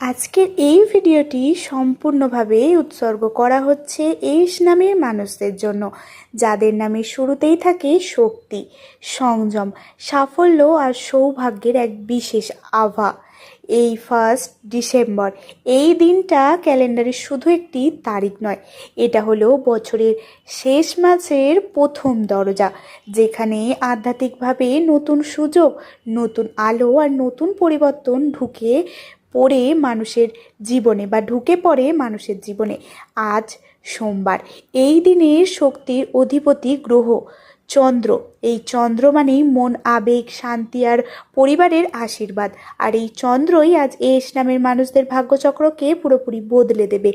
আজকের এই ভিডিওটি সম্পূর্ণভাবে উৎসর্গ করা হচ্ছে এইস নামের মানুষদের জন্য, যাদের নামে শুরুতেই থাকে শক্তি, সংযম, সাফল্য আর সৌভাগ্যের এক বিশেষ আভা। এই ফার্স্ট ডিসেম্বর, এই দিনটা ক্যালেন্ডারে শুধু একটি তারিখ নয়, এটা হলো বছরের শেষ মাসের প্রথম দরজা, যেখানে আধ্যাত্মিকভাবে নতুন সুযোগ, নতুন আলো আর নতুন পরিবর্তন ঢুকে পড়ে মানুষের জীবনে বা ঢুকে পড়ে মানুষের জীবনে। আজ সোমবার। এই দিনে শক্তির অধিপতি গ্রহ চন্দ্র। এই চন্দ্র মানেই মন, আবেগ, শান্তি আর পরিবারের আশীর্বাদ। আর এই চন্দ্রই আজ এস নামের মানুষদের ভাগ্যচক্রকে পুরোপুরি বদলে দেবে।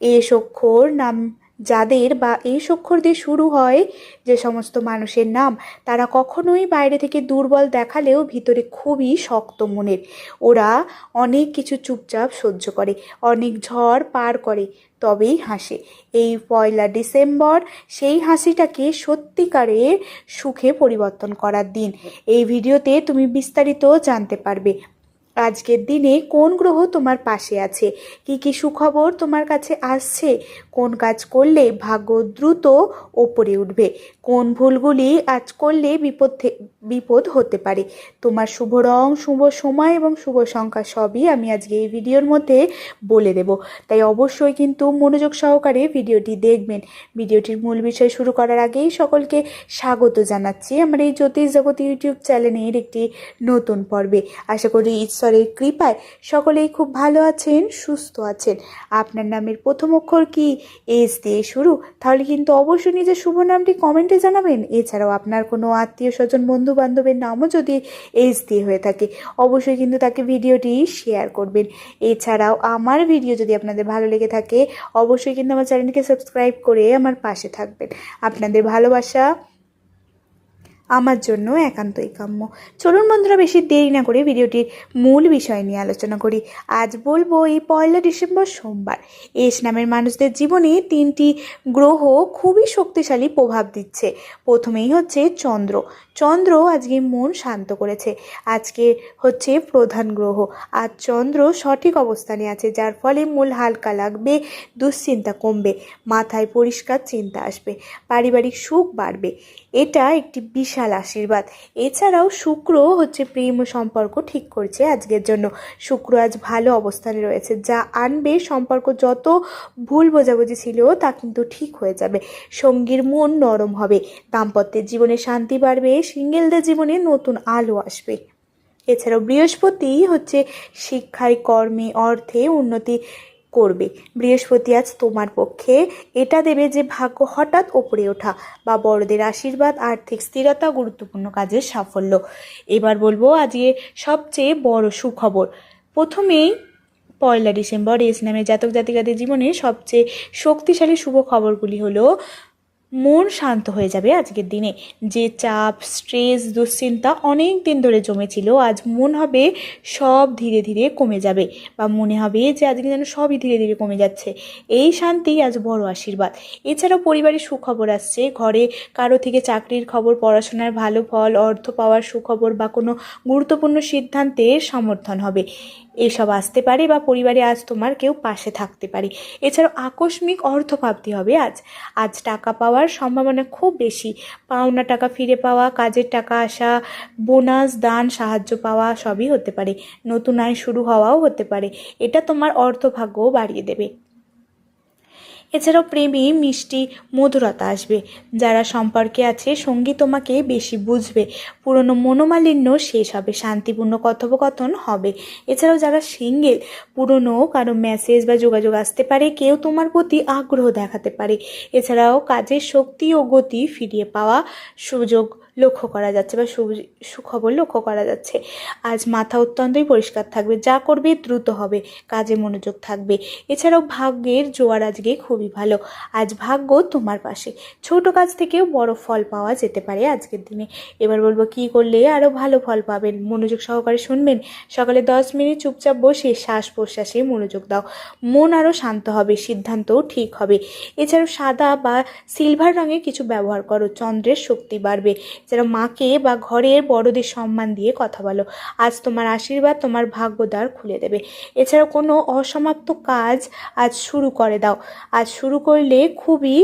এস অক্ষর নাম যাদের বা এই অক্ষর দিয়ে শুরু হয় যে সমস্ত মানুষের নাম, তারা কখনোই বাইরে থেকে দুর্বল দেখালেও ভিতরে খুবই শক্ত মনের। ওরা অনেক কিছু চুপচাপ সহ্য করে, অনেক ঝড় পার করে, তবেই হাসে। এই পয়লা ডিসেম্বর, সেই হাসিটাকে সত্যিকারের সুখে পরিবর্তন করার দিন। এই ভিডিওতে তুমি বিস্তারিত জানতে পারবে। আজকের দিনে কোন গ্রহ তোমার পাশে আছে? কি কি সুখবর তোমার কাছে আসছে? কোন কাজ করলে ভাগ্য দ্রুত ওপরে উঠবে? কোন ভুলগুলি আজ করলে বিপদ বিপদ হতে পারে? তোমার শুভ রং, শুভ সময় এবং শুভ সংখ্যা সবই আমি আজকে এই ভিডিওর মধ্যে বলে দেব। তাই অবশ্যই কিন্তু মনোযোগ সহকারে ভিডিওটি দেখবেন। ভিডিওটির মূল বিষয় শুরু করার আগেই সকলকে স্বাগত জানাচ্ছি। আমার এই জ্যোতিষ জগৎ ইউটিউব চ্যানেলের একটি নতুন পর্বে। আশা করি ঈশ্বরের কৃপায় সকলেই খুব ভালো আছেন, সুস্থ আছেন। আপনার নামের প্রথম অক্ষর কি? এস দিয়ে শুরু। তাহলে কিন্তু অবশ্যই নিজের শুভ নামটি কমেন্টে জানাবেন। এছাড়াও আপনার কোনো আত্মীয় স্বজন বন্ধু বান্ধবের নামও যদি এস দিয়ে হয়ে থাকে, অবশ্যই কিন্তু তাকে ভিডিওটি শেয়ার করবেন। এছাড়াও আমার ভিডিও যদি আপনাদের ভালো লেগে থাকে, অবশ্যই কিন্তু আমার চ্যানেলকে সাবস্ক্রাইব করে আমার পাশে থাকবেন। আপনাদের ভালোবাসা আমার জন্য একান্তই কাম্য। চলুন বন্ধুরা, বেশি দেরি না করে ভিডিওটির মূল বিষয় নিয়ে আলোচনা করি। আজ বলব এই পয়লা ডিসেম্বর সোমবার। এস নামের মানুষদের জীবনে তিনটি গ্রহ খুবই শক্তিশালী প্রভাব দিচ্ছে। প্রথমেই হচ্ছে চন্দ্র। চন্দ্র আজকে মন শান্ত করেছে। আজকে হচ্ছে প্রধান গ্রহ। আর চন্দ্র সঠিক অবস্থানে আছে, যার ফলে মূল হালকা লাগবে, দুশ্চিন্তা কমবে, মাথায় পরিষ্কার চিন্তা আসবে, পারিবারিক সুখ বাড়বে। এটা একটি বিশাল আশীর্বাদ। এছাড়াও শুক্র হচ্ছে প্রেম সম্পর্ক ঠিক করছে আজকের জন্য। শুক্র আজ ভালো অবস্থানে রয়েছে, যা আনবে সম্পর্ক যত ভুল বোঝাবুঝি ছিল তা কিন্তু ঠিক হয়ে যাবে। সঙ্গীর মন নরম হবে, দাম্পত্যের জীবনে শান্তি বাড়বে, সিঙ্গেলদের জীবনে নতুন আলো আসবে। এছাড়াও বৃহস্পতি হচ্ছে শিক্ষায় কর্মে অর্থে উন্নতি করবে। বৃহস্পতি আজ তোমার পক্ষে এটা দেবে যে ভাগ্য হঠাৎ ওপরে ওঠা বা বড়দের আশীর্বাদ, আর্থিক স্থিরতা, গুরুত্বপূর্ণ কাজের সাফল্য। এবার বলব আজকে সবচেয়ে বড় সুখবর। প্রথমেই পয়লা ডিসেম্বর, এস নামে জাতক জাতিকাদের জীবনে সবচেয়ে শক্তিশালী শুভ খবরগুলি হলো মন শান্ত হয়ে যাবে আজকের দিনে। যে চাপ স্ট্রেস দুশ্চিন্তা অনেক দিন ধরে জমেছিল, আজ মন হবে সব ধীরে ধীরে কমে যাবে বা মনে হবে যে আজকে যেন সবই ধীরে ধীরে কমে যাচ্ছে। এই শান্তি আজ বড় আশীর্বাদ। এছাড়াও পরিবারের সুখবর আসছে। ঘরে কারও থেকে চাকরির খবর, পড়াশোনার ভালো ফল, অর্থ পাওয়ার সুখবর বা কোনো গুরুত্বপূর্ণ সিদ্ধান্তের সমর্থন হবে। এসব আসতে পারে বা পরিবারে আজ তোমার কেউ পাশে থাকতে পারে। এছাড়াও আকস্মিক অর্থপ্রাপ্তি হবে আজ। আজ টাকা পাওয়ার সম্ভাবনা খুব বেশি। পাওনা টাকা ফিরে পাওয়া, কাজের টাকা আসা, বোনাস, দান, সাহায্য পাওয়া সবই হতে পারে। নতুন আয় শুরু হওয়াও হতে পারে। এটা তোমার অর্থভাগ্যও বাড়িয়ে দেবে। এছাড়াও প্রেমে, মিষ্টি, মধুরতা আসবে। যারা সম্পর্কে আছে, সঙ্গী তোমাকে বেশি বুঝবে। পুরনো মনোমালিন্য শেষ হবে, শান্তিপূর্ণ কথোপকথন হবে। এছাড়াও যারা সিঙ্গেল পুরনো কারও মেসেজ বা যোগাযোগ আসতে পারে, কেউ তোমার প্রতি আগ্রহ দেখাতে পারে। এছাড়াও কাজের শক্তি ও গতি ফিরিয়ে পাওয়া সুযোগ লক্ষ্য করা যাচ্ছে বা সুখবর লক্ষ্য করা যাচ্ছে। আজ মাথা অত্যন্তই পরিষ্কার থাকবে, যা করবে দ্রুত হবে, কাজে মনোযোগ থাকবে। এছাড়াও ভাগ্যের জোয়ার আজকে খুবই ভালো। আজ ভাগ্য তোমার পাশে। ছোট কাজ থেকেও বড় ফল পাওয়া যেতে পারে আজকের দিনে। এবার বলব, কি করলে আরও ভালো ফল পাবেন? মনোযোগ সহকারে শুনবেন। সকালে দশ মিনিট চুপচাপ বসে শ্বাস প্রশ্বাসে মনোযোগ দাও। মন আরও শান্ত হবে, সিদ্ধান্তও ঠিক হবে। এছাড়াও সাদা বা সিলভার রঙের কিছু ব্যবহার করো, চন্দ্রের শক্তি বাড়বে। যারা মাকে বা ঘরের বড়দের সম্মান দিয়ে কথা বলো। আজ তোমার আশীর্বাদ, তোমার ভাগ্যদ্বার খুলে দেবে। এছাড়া কোনো অসমাপ্ত কাজ আজ শুরু করে দাও। আজ শুরু করলে খুবই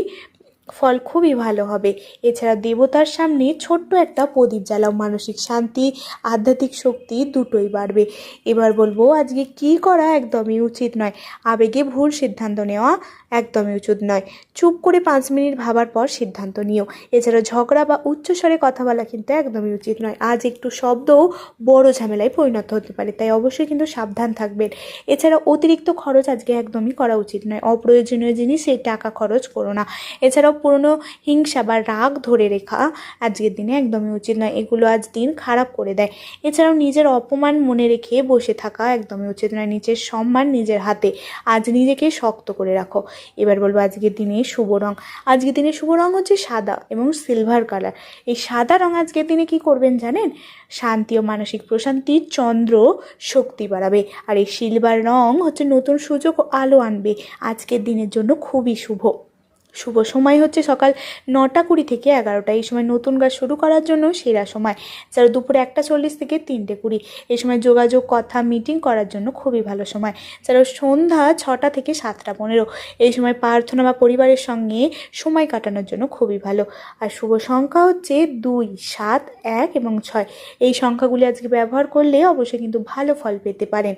ফল খুবই ভালো হবে। এছাড়া দেবতার সামনে ছোট্ট একটা প্রদীপ জ্বালাও। মানসিক শান্তি, আধ্যাত্মিক শক্তি দুটোই বাড়বে। এবার বলব, আজকে কি করা একদমই উচিত নয়। আবেগে ভুল সিদ্ধান্ত নেওয়া একদমই উচিত নয়। চুপ করে পাঁচ মিনিট ভাবার পর সিদ্ধান্ত নিও। এছাড়া ঝগড়া বা উচ্চস্বরে কথা বলা কিন্তু একদমই উচিত নয়। আজ একটু শব্দও বড় ঝামেলায় পরিণত হতে পারে, তাই অবশ্যই কিন্তু সাবধান থাকবেন। এছাড়া অতিরিক্ত খরচ আজকে একদমই করা উচিত নয়। অপ্রয়োজনীয় জিনিস জিনিসে টাকা খরচ করো না। এছাড়াও পুরনো হিংসা বা রাগ ধরে রেখা আজকের দিনে একদমই উচিত নয়। এগুলো আজ দিন খারাপ করে দেয়। এছাড়াও নিজের অপমান মনে রেখে বসে থাকা একদমই উচিত নয়। নিজের সম্মান নিজের হাতে আজ নিজেকে শক্ত করে রাখো। এবার বলব আজকের দিনে শুভ রং। আজকের দিনে শুভ রং হচ্ছে সাদা এবং সিলভার কালার এই সাদা রং আজকের দিনে কি করবেন জানেন? শান্তি ও মানসিক প্রশান্তি চন্দ্র শক্তি বাড়াবে। আর এই সিলভার রং হচ্ছে নতুন সুযোগ ও আলো আনবে। আজকের দিনের জন্য খুবই শুভ। শুভ সময় হচ্ছে সকাল নটা কুড়ি থেকে এগারোটা। এই সময় নতুন গাছ শুরু করার জন্য সেরা সময়। যারা দুপুরে একটা চল্লিশ থেকে তিনটে কুড়ি। এই সময় যোগাযোগ, কথা মিটিং করার জন্য খুবই ভালো সময়। যারা সন্ধ্যা ছটা থেকে সাতটা পনেরো। এই সময় প্রার্থনা বা পরিবারের সঙ্গে সময় কাটানোর জন্য খুবই ভালো। আর শুভ সংখ্যা হচ্ছে দুই, সাত, এক এবং ছয়। এই সংখ্যাগুলি আজকে ব্যবহার করলে অবশ্যই কিন্তু ভালো ফল পেতে পারেন।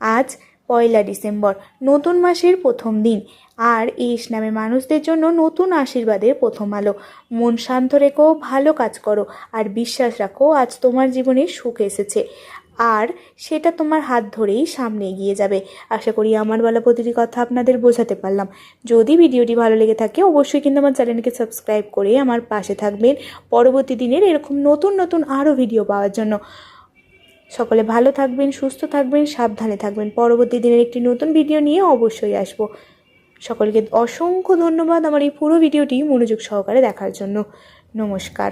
আজ পয়লা ডিসেম্বর, নতুন মাসের প্রথম দিন। আর ইস নামে মানুষদের জন্য নতুন আশীর্বাদের প্রথম আলো। মন শান্ত রেখো, ভালো কাজ করো, আর বিশ্বাস রাখো, আজ তোমার জীবনে সুখ এসেছে। আর সেটা তোমার হাত ধরেই সামনে এগিয়ে যাবে। আশা করি আমার বলা প্রতিটি কথা আপনাদের বোঝাতে পারলাম। যদি ভিডিওটি ভালো লেগে থাকে, অবশ্যই কিন্তু আমার চ্যানেলকে সাবস্ক্রাইব করে আমার পাশে থাকবেন। পরবর্তী দিনের এরকম নতুন নতুন আরও ভিডিও পাওয়ার জন্য। সকলে ভালো থাকবেন, সুস্থ থাকবেন, সাবধানে থাকবেন। পরবর্তী দিনের একটি নতুন ভিডিও নিয়ে অবশ্যই আসব। সকলকে অসংখ্য ধন্যবাদ আমার এই পুরো ভিডিওটি মনোযোগ সহকারে দেখার জন্য। নমস্কার।